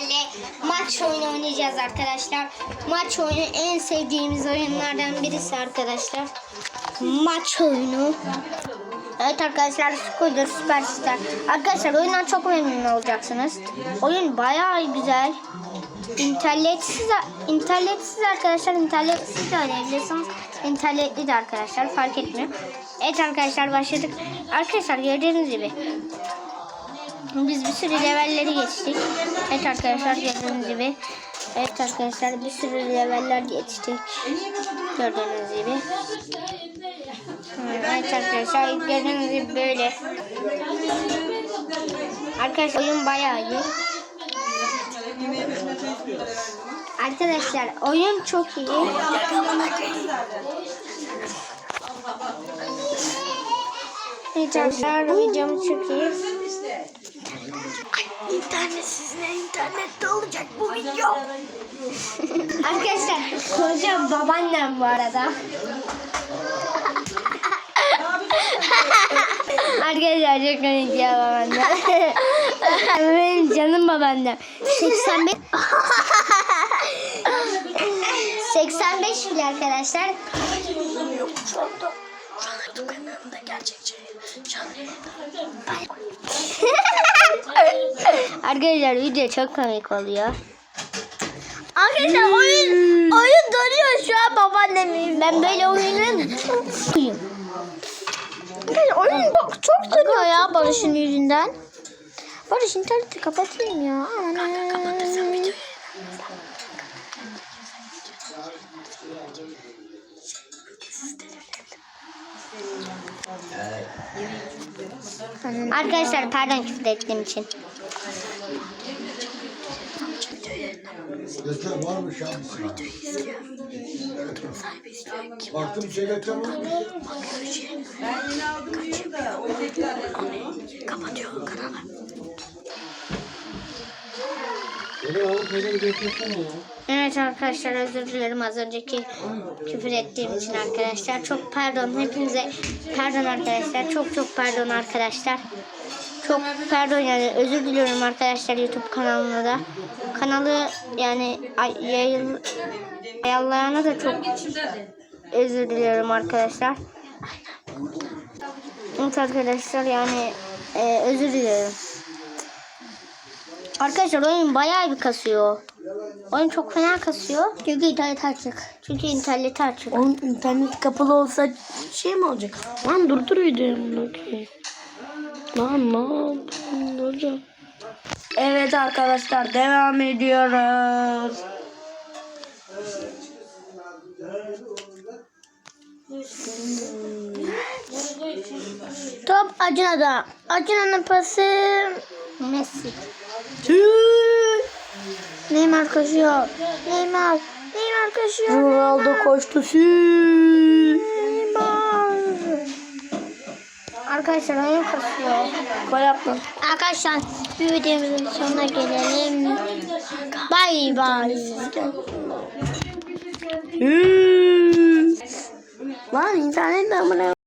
sizlerle maç oyunu oynayacağız arkadaşlar. Maç oyunu en sevdiğimiz oyunlardan birisi arkadaşlar. Maç oyunu. Evet arkadaşlar Squidward Superstar. Arkadaşlar oyundan çok memnun olacaksınız. Oyun bayağı güzel. İnternetsiz, internetsiz arkadaşlar internetsiz de oynayabilirsiniz. İnternetli de arkadaşlar fark etmiyor. Evet arkadaşlar başladık. Arkadaşlar gördüğünüz gibi biz bir sürü levelleri geçtik. Evet arkadaşlar gördüğünüz gibi. Evet arkadaşlar bir sürü leveller geçtik. Gördüğünüz gibi. Evet arkadaşlar gördüğünüz gibi böyle. Arkadaşlar oyun bayağı iyi. Arkadaşlar oyun çok iyi. Evet arkadaşlar videom çok iyi. İnternetsiz ne internette olacak bu video. Arkadaşlar koca babaannem bu arada. Arkadaşlar çok komik ya babaannem. Benim canım babaannem. 85 85 bile arkadaşlar. Yok şu anda. Şu anda YouTube kanalımda gerçekçi canlı yayında. Arkadaşlar video çok komik oluyor. Arkadaşlar oyun oyun dönüyor şu an babaannemin. Ben böyle oyunun Arkadaşlar oyun bak çok dönüyor ya Barış'ın yüzünden. Barış interneti kapatayım ya. Kanka kapatırsan videoyu. Arkadaşlar pardon küfür ettiğim için. Göster varmış ya. Baktım şey getirdim. Kapatıyor kanalı. Beni alıp beni bir getirsene ya. Evet arkadaşlar özür dilerim az önceki küfür ettiğim için arkadaşlar. Çok pardon hepinize pardon arkadaşlar. Çok çok pardon arkadaşlar. Çok pardon yani özür diliyorum arkadaşlar YouTube kanalına da. Kanalı yani ay- yayıl, ayarlayana da çok özür diliyorum arkadaşlar. Evet arkadaşlar yani e, özür diliyorum. Arkadaşlar oyun bayağı bir kasıyor. Oyun çok fena kasıyor. Çünkü internet açık. Çünkü internet açık. Onun internet kapalı olsa şey mi olacak? Lan durdur videomu. Lan ne yaptın hocam? Evet arkadaşlar devam ediyoruz. Top Acuna'da. Acuna'nın pası. Messi. Neymar koşuyor. Neymar. Neymar koşuyor. Ronaldo koştu. Neymar. Arkadaşlar oyun kasıyor. Gol yaptı. Arkadaşlar bir videomuzun sonuna gelelim. Bay bay. Lan internet amına